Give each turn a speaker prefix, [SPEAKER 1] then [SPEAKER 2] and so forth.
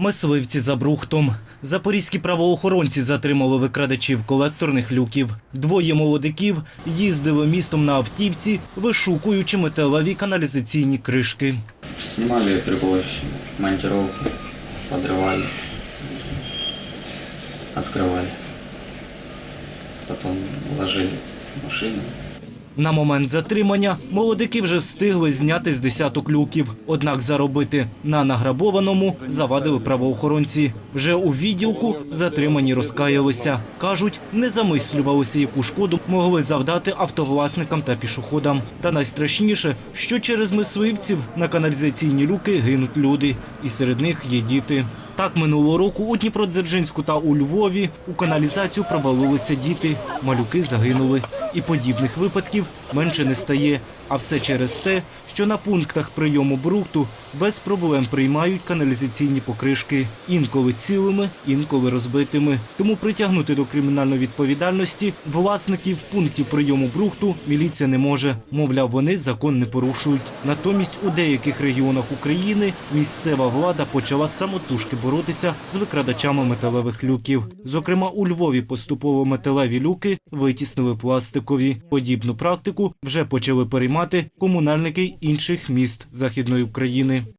[SPEAKER 1] Мисливці за брухтом. Запорізькі правоохоронці затримали викрадачів колекторних люків. Двоє молодиків їздили містом на автівці, вишукуючи металеві каналізаційні кришки.
[SPEAKER 2] Снимали приборщики, монтировки, подрывали, открывали. Потом ложили в машину.
[SPEAKER 1] На момент затримання молодики вже встигли зняти з десяток люків. Однак заробити на награбованому завадили правоохоронці. Вже у відділку затримані розкаялися. Кажуть, не замислювалися, яку шкоду могли завдати автовласникам та пішоходам. Та найстрашніше, що через мисливців на каналізаційні люки гинуть люди, і серед них є діти. Так минулого року у Дніпродзержинську та у Львові у каналізацію провалилися діти. Малюки загинули. І подібних випадків менше не стає. А все через те, що на пунктах прийому брухту без проблем приймають каналізаційні покришки. Інколи цілими, інколи розбитими. Тому притягнути до кримінальної відповідальності власників пунктів прийому брухту міліція не може. Мовляв, вони закон не порушують. Натомість у деяких регіонах України місцева влада почала самотужки боротися з викрадачами металевих люків. Зокрема, у Львові поступово металеві люки витіснили пластикові. Подібну практику вже почали переймати комунальники інших міст Західної України.